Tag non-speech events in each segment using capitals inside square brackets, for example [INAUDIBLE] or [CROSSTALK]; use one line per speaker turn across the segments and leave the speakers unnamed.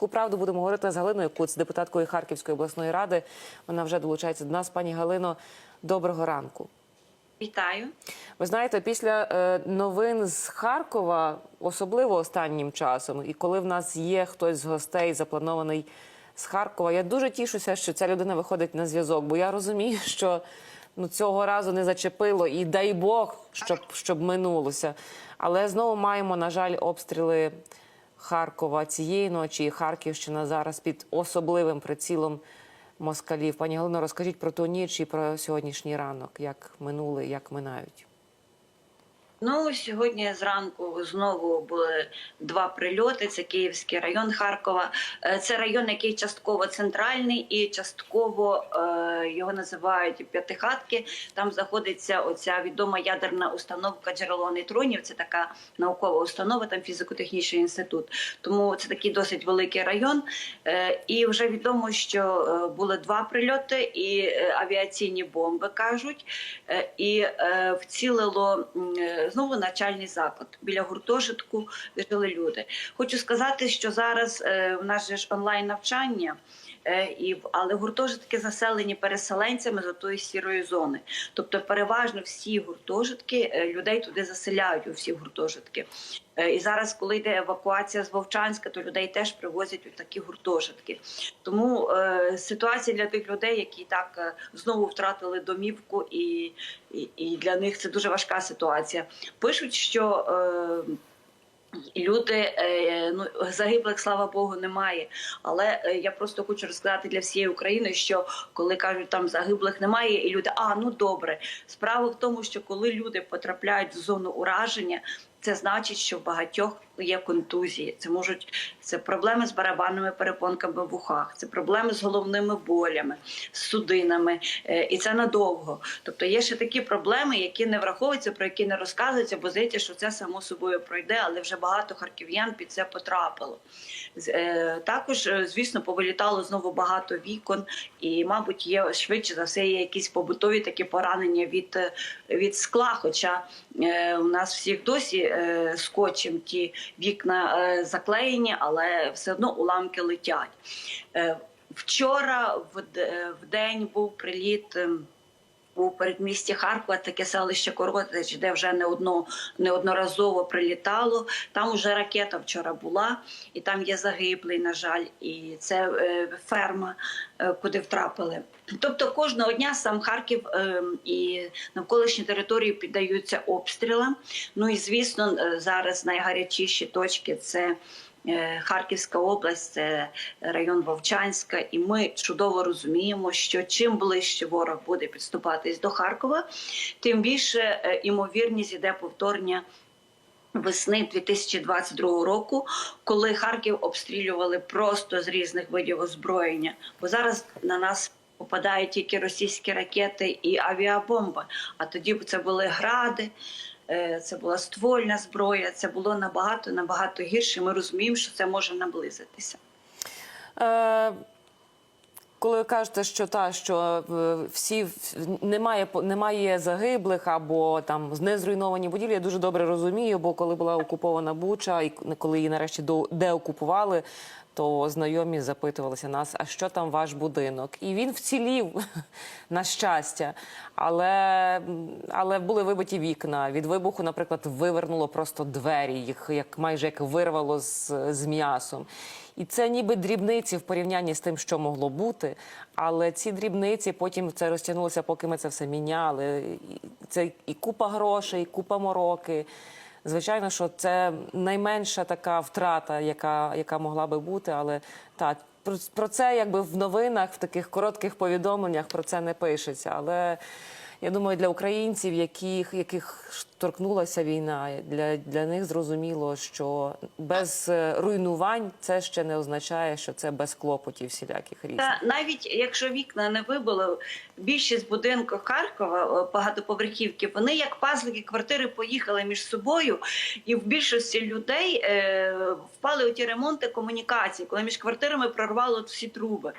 таку правду будемо говорити з Галиною Куц, депутаткою Харківської обласної ради. Вона вже долучається до нас. Пані Галино, доброго ранку.
Вітаю.
Ви знаєте, після е, новин з Харкова, особливо останнім часом, і коли в нас є хтось з гостей запланований з Харкова, я дуже тішуся, що ця людина виходить на зв'язок, бо я розумію, що ну, цього разу не зачепило, і дай Бог, щоб, щоб минулося. Але знову маємо, на жаль, обстріли Харкова цієї ночі, і Харківщина зараз під особливим прицілом москалів. Пані Галино, розкажіть про ту ніч і про сьогоднішній ранок, як минули, як минають.
Ну сьогодні зранку знову були два прильоти. Це Київський район Харкова. Е, Це район, який частково центральний і частково е, його називають п'ятихатки. Там знаходиться оця відома ядерна установка джерело нейтронів. Це така наукова установа, там фізико-технічний інститут. Тому це такий досить великий район. Е, І вже відомо, що е, були два прильоти, і е, авіаційні бомби кажуть, і е, вцілило знову навчальний заклад біля гуртожитку, жили люди. Хочу сказати, що зараз е, в нас же ж онлайн навчання. е, І але гуртожитки заселені переселенцями з отої сірої зони. Тобто, переважно всі гуртожитки е, людей туди заселяють у всі гуртожитки. Е, І зараз, коли йде евакуація з Вовчанська, то людей теж привозять у такі гуртожитки. Тому е, ситуація для тих людей, які так е, знову втратили домівку, і, і, і для них це дуже важка ситуація. Пишуть, що люди ну загиблих, слава Богу, немає. Але я просто хочу розказати для всієї України, що коли кажуть там загиблих немає, і люди, а ну добре. Справа в тому, що коли люди потрапляють в зону ураження. Це значить, що в багатьох є контузії. Це можуть це проблеми з барабанними перепонками в ухах, це проблеми з головними болями, з судинами, е, і це надовго. Тобто є ще такі проблеми, які не враховуються, про які не розказуються, бо здається, що це само собою пройде, але вже багато харків'ян під це потрапило. Е, Також, е, звісно, повилітало знову багато вікон, і, мабуть, є швидше за все є якісь побутові такі поранення від, від скла. Хоча у нас всіх досі е, скотчем ті вікна е, заклеєні, але все одно уламки летять. Е, Вчора в, в день був приліт. ем, у передмісті Харкова таке селище Коротич, де вже не одно неодноразово прилітало. Там уже ракета вчора була, і там є загиблий, на жаль, і це е, ферма, е, куди втрапили. Тобто кожного дня сам Харків е, і навколишні території піддаються обстрілам. Ну і звісно, зараз найгарячіші точки це. Е, Харківська область, це район Вовчанська, і ми чудово розуміємо, що чим ближче ворог буде підступатись до Харкова, тим більше е, імовірність іде повторення. Весни 2022 року, коли Харків обстрілювали просто з різних видів озброєння, бо зараз на нас попадають тільки російські ракети і авіабомби. А тоді це були гради, це була ствольна зброя. Це було набагато набагато гірше. Ми розуміємо, що це може наблизитися.
Е, коли ви кажете, що та що е, всі немає немає загиблих або там не зруйновані будівлі, я дуже добре розумію. Бо коли була окупована Буча, і коли її нарешті до- деокупували, то знайомі запитувалися нас, а що там ваш будинок? І він вцілів [LAUGHS] на щастя. Але, але були вибиті вікна. Від вибуху, наприклад, вивернуло просто двері, їх як майже як вирвало з, з м'ясом. І це ніби дрібниці в порівнянні з тим, що могло бути. Але ці дрібниці потім це розтягнулося, поки ми це все міняли. Це і купа грошей, і купа мороки. Звичайно, що це найменша така втрата, яка, яка могла би бути, але так. Про, це якби в новинах, в таких коротких повідомленнях про це не пишеться. Але я думаю, для українців, яких, яких торкнулася війна, для, для них зрозуміло, що без е, руйнувань це ще не означає, що це без клопотів всіляких різних.
Та навіть якщо вікна не вибило, більшість будинків Харкова, е, багатоповерхівки, вони як пазлики квартири поїхали між собою, і в більшості людей е, впали у ті ремонти комунікацій, коли між квартирами прорвало всі труби.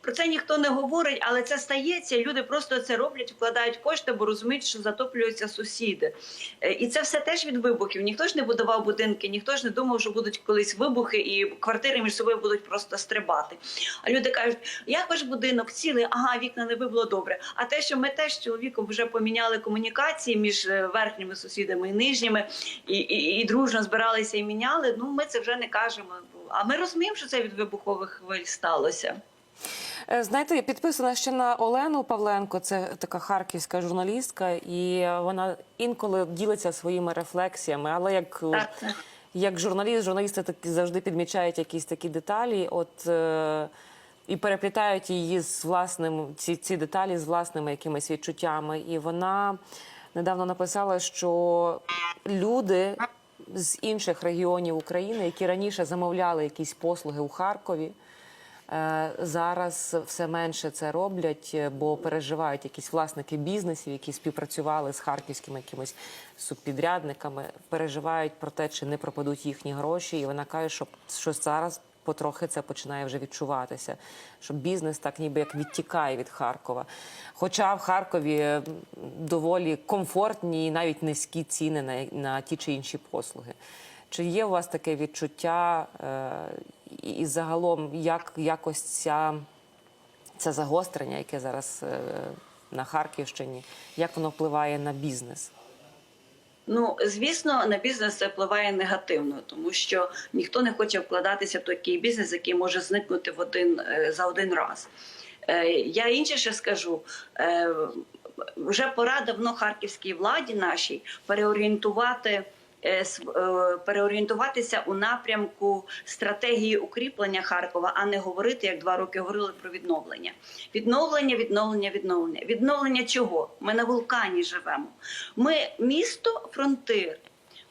Про це ніхто не говорить, але це стається. Люди просто це роблять, вкладають кошти, бо розуміють, що затоплюються сусіди. Е, І це все теж від вибухів. Ніхто ж не будував будинки, ніхто ж не думав, що будуть колись вибухи, і квартири між собою будуть просто стрибати. А люди кажуть, як ваш будинок цілий, ага, вікна не вибило добре. А те, що ми теж чоловіком вже поміняли комунікації між е, верхніми сусідами і нижніми, і, і, і дружно збиралися і міняли. Ну ми це вже не кажемо. А ми розуміємо, що це від вибухових хвиль сталося.
Е, Знаєте, я підписана ще на Олену Павленко, це така харківська журналістка, і вона інколи ділиться своїми рефлексіями, але як.
Так.
Як журналіст, журналісти так завжди підмічають якісь такі деталі, от е, і переплітають її з власним ці, ці деталі з власними якимись відчуттями. І вона недавно написала, що люди з інших регіонів України, які раніше замовляли якісь послуги у Харкові, е, зараз все менше це роблять, е, бо переживають якісь власники бізнесів, які співпрацювали з харківськими якимись субпідрядниками, переживають про те, чи не пропадуть їхні гроші. І вона каже, що, що зараз потрохи це починає вже відчуватися, що бізнес так ніби як відтікає від Харкова. Хоча в Харкові доволі комфортні і навіть низькі ціни на, на ті чи інші послуги. Чи є у вас таке відчуття, е, і, загалом як якось ця, це загострення, яке зараз е, на Харківщині, як воно впливає на бізнес?
Ну, звісно, на бізнес це впливає негативно, тому що ніхто не хоче вкладатися в такий бізнес, який може зникнути в один е, за один раз. Е, Я інше ще скажу. Е, Вже пора давно харківській владі нашій переорієнтувати. Е, е, Переорієнтуватися у напрямку стратегії укріплення Харкова, а не говорити, як два роки говорили про відновлення. Відновлення, відновлення, відновлення. Відновлення чого? Ми на вулкані живемо. Ми місто фронтир.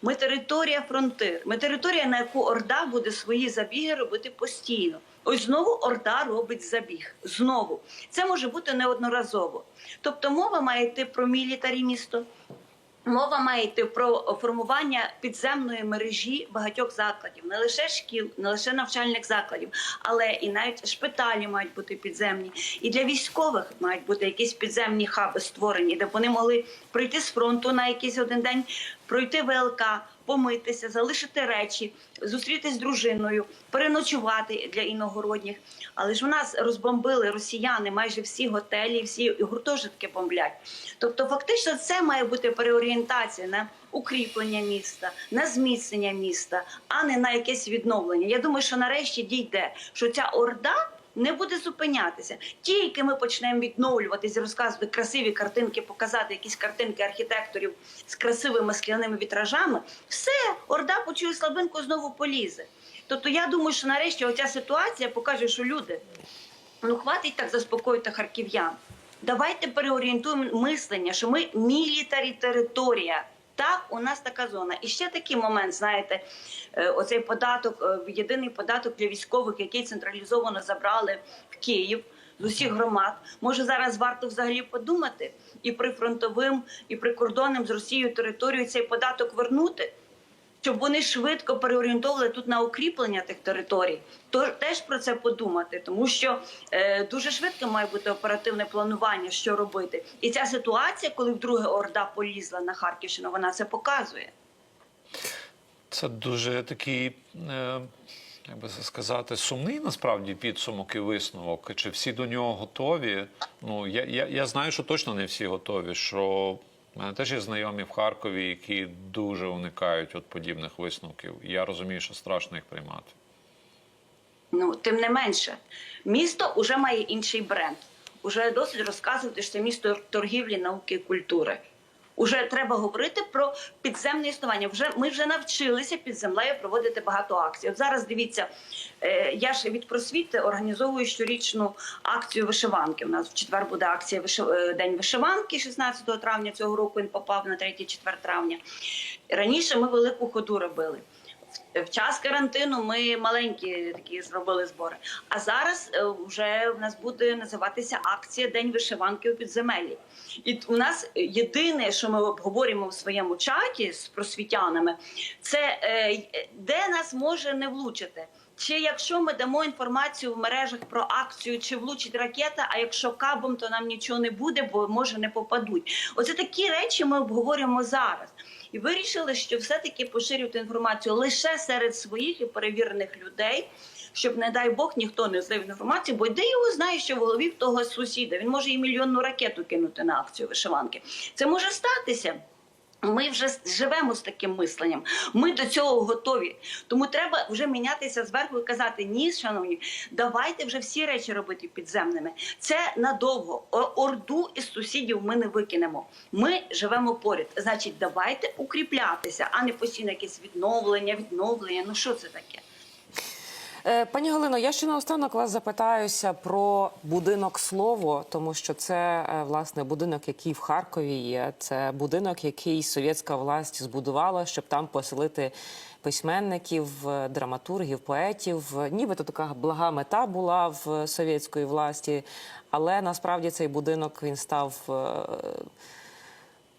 Ми територія фронтир. Ми територія, на яку Орда буде свої забіги робити постійно. Ось знову Орда робить забіг. Знову це може бути неодноразово. Тобто мова має йти про мілітарі місто. Мова має йти про формування підземної мережі багатьох закладів, не лише шкіл, не лише навчальних закладів, але і навіть шпиталі мають бути підземні. І для військових мають бути якісь підземні хаби створені, де вони могли прийти з фронту на якийсь один день, пройти ВЛК, помитися, залишити речі, зустрітись з дружиною, переночувати для іногородніх. Але ж у нас розбомбили росіяни майже всі готелі, всі гуртожитки бомблять. Тобто, фактично, це має бути переорієнтація на укріплення міста, на зміцнення міста, а не на якесь відновлення. Я думаю, що нарешті дійде, що ця орда. Не буде зупинятися. Тільки ми почнемо відновлюватися, розказувати красиві картинки, показати якісь картинки архітекторів з красивими скляними вітражами. Все, орда почує слабинку, знову полізе. Тобто, я думаю, що нарешті оця ситуація покаже, що люди ну хватить так заспокоїти харків'ян. Давайте переорієнтуємо мислення, що ми мілітарі територія. Так, у нас така зона. І ще такий момент, знаєте, е, оцей податок, е, єдиний податок для військових, який централізовано забрали в Київ з усіх громад. Може, зараз варто взагалі подумати і прифронтовим, і прикордонним з Росією територію цей податок вернути щоб вони швидко переорієнтовували тут на укріплення тих територій, то теж про це подумати, тому що е, дуже швидко має бути оперативне планування, що робити. І ця ситуація, коли вдруге орда полізла на Харківщину, вона це показує.
Це дуже такий, е, як би це сказати, сумний насправді підсумок і висновок. Чи всі до нього готові? Ну я, я, я знаю, що точно не всі готові. Що в мене теж є знайомі в Харкові, які дуже уникають от подібних висновків. Я розумію, що страшно їх приймати.
Ну тим не менше, місто вже має інший бренд. Уже досить розказувати, що це місто торгівлі, науки і культури. Уже треба говорити про підземне існування. Вже ми вже навчилися під землею проводити багато акцій. От зараз дивіться, е, я ж від просвіти організовую щорічну акцію вишиванки. У нас в четвер буде акція «Виши- е, День вишиванки, 16 травня цього року. Він попав на 3-4 травня. Раніше ми велику ходу робили. В- час карантину ми маленькі такі зробили збори. А зараз е, вже в нас буде називатися акція День вишиванки у підземеллі. І у нас єдине, що ми обговорюємо в своєму чаті з просвітянами, це е, де нас може не влучити. Чи якщо ми дамо інформацію в мережах про акцію, чи влучить ракета, а якщо кабом, то нам нічого не буде, бо може не попадуть. Оце такі речі ми обговорюємо зараз. І вирішили, що все-таки поширювати інформацію лише серед своїх і перевірених людей, щоб, не дай Бог, ніхто не злив інформацію, бо де його знає, що в голові в того сусіда. Він може і мільйонну ракету кинути на акцію вишиванки. Це може статися. Ми вже живемо з таким мисленням. Ми до цього готові. Тому треба вже мінятися зверху і казати: ні, шановні, давайте вже всі речі робити підземними. Це надовго. Орду із сусідів ми не викинемо. Ми живемо поряд. Значить, давайте укріплятися, а не постійно якесь відновлення, відновлення. Ну що це таке?
Е, Пані Галино, я ще наостанок вас запитаюся про будинок слово, тому що це е, власне будинок, який в Харкові є. Це будинок, який совєтська власть збудувала, щоб там поселити письменників, е, драматургів, поетів. Нібито така блага мета була в совєтської власті, але насправді цей будинок він став.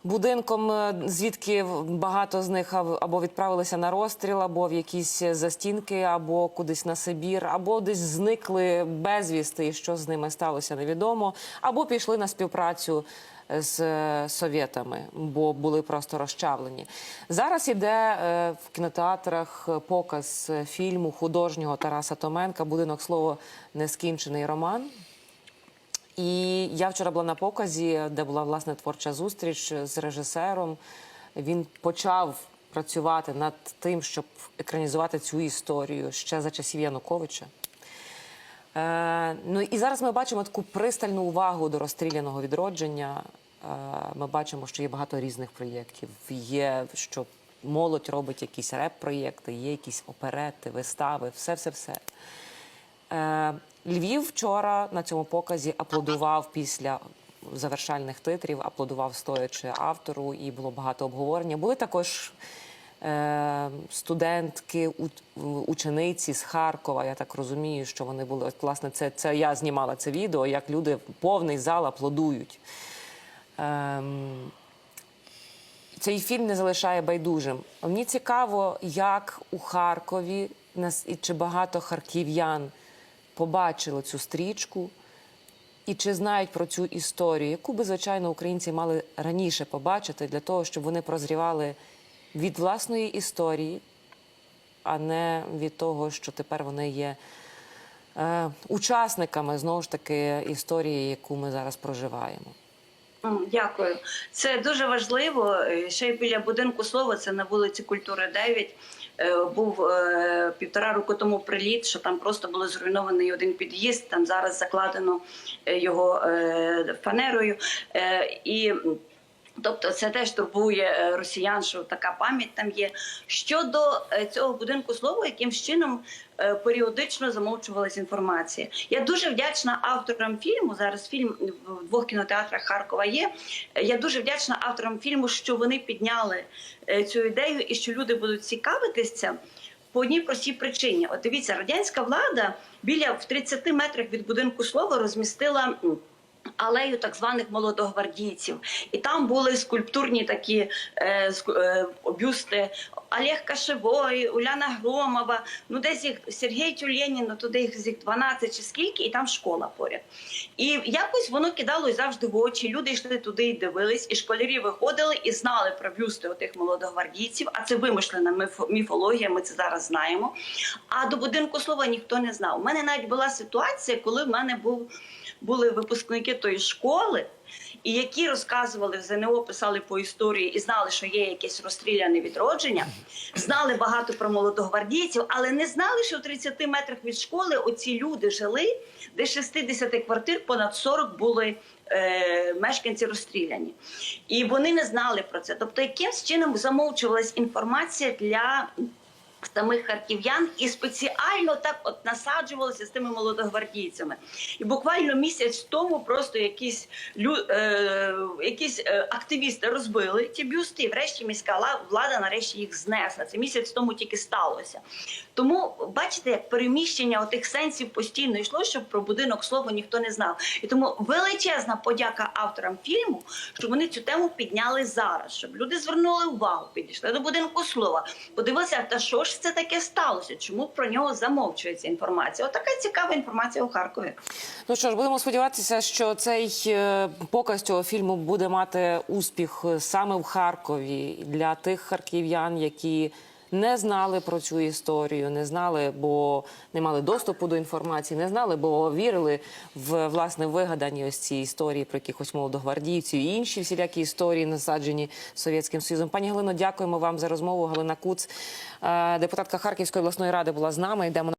Е, Будинком, е, звідки багато з них аб- або відправилися на розстріл, або в якісь застінки, або кудись на Сибір, або десь зникли безвісти, і що з ними сталося, невідомо, або пішли на співпрацю з е, совєтами, бо були просто розчавлені. Зараз іде е, в кінотеатрах показ е, фільму художнього Тараса Томенка Будинок слово нескінчений роман. І я вчора була на показі, де була власне творча зустріч з режисером. Він почав працювати над тим, щоб екранізувати цю історію ще за часів Януковича. Е, ну і зараз ми бачимо таку пристальну увагу до розстріляного відродження. Е, ми бачимо, що є багато різних проєктів. Є що молодь робить якісь реп-проєкти, є якісь оперети, вистави, все, все, все. Е, Львів вчора на цьому показі аплодував після завершальних титрів, аплодував стоячи автору, і було багато обговорення. Були також е, студентки, учениці з Харкова. Я так розумію, що вони були. От, власне, це, це я знімала це відео, як люди повний зал аплодують. Ем, цей фільм не залишає байдужим. Мені цікаво, як у Харкові нас і чи багато харків'ян побачили цю стрічку, і чи знають про цю історію, яку би, звичайно, українці мали раніше побачити для того, щоб вони прозрівали від власної історії, а не від того, що тепер вони є е, учасниками знову ж таки історії, яку ми зараз проживаємо.
Дякую. Це дуже важливо. Е, Ще й біля будинку слова, це на вулиці Культури 9. Е, Був е, півтора року тому приліт, що там просто було зруйнований один під'їзд. Там зараз закладено е, його фанерою. І Тобто це теж турбує е, росіян, що така пам'ять там є. Щодо е, цього будинку слова, яким чином е, періодично замовчувалася інформація. Я дуже вдячна авторам фільму. Зараз фільм в двох кінотеатрах Харкова є. Я дуже вдячна авторам фільму, що вони підняли цю ідею і що люди будуть цікавитися. По одній простій причині, от дивіться, радянська влада біля в 30 метрах від будинку слова розмістила алею так званих молодогвардійців. І там були скульптурні такі е, е, бюсти Олег Кашевой, Уляна Громова, ну десь їх Сергій Тюленін, ну туди їх з їх 12 чи скільки, і там школа поряд. І якось воно кидалось завжди в очі. Люди йшли туди і дивились, і школярі виходили і знали про бюсти отих молодогвардійців. А це вимишлена міф- міфологія. Ми це зараз знаємо. А до будинку слова ніхто не знав. У мене навіть була ситуація, коли в мене був були випускники тої школи, і які розказували в ЗНО, писали по історії і знали, що є якесь розстріляне відродження, знали багато про молодогвардійців, але не знали, що в 30 метрах від школи оці люди жили, де з 60 квартир понад 40 були. е, Мешканці розстріляні, і вони не знали про це. Тобто, якимсь чином замовчувалась інформація для самих харків'ян і спеціально так от насаджувалися з тими молодогвардійцями. І буквально місяць тому просто якісь лю, е, якісь е, активісти розбили ті бюсти, і врешті міська влада нарешті їх знесла. Це місяць тому тільки сталося. Тому бачите, як переміщення отих сенсів постійно йшло, щоб про будинок слова ніхто не знав. І тому величезна подяка авторам фільму, що вони цю тему підняли зараз, щоб люди звернули увагу, підійшли до будинку слова, подивилися, та що ж ж це таке сталося? Чому про нього замовчується інформація? Отака цікава інформація у Харкові.
Ну що ж, будемо сподіватися, що цей е, показ цього фільму буде мати успіх саме в Харкові для тих харків'ян, які не знали про цю історію, не знали, бо не мали доступу до інформації, не знали, бо вірили в власне вигадані ось ці історії про якихось молодогвардійців і інші всілякі історії, насаджені Совєтським Союзом. Пані Галино, дякуємо вам за розмову. Галина Куц, е, депутатка Харківської обласної ради, була з нами. Йдемо на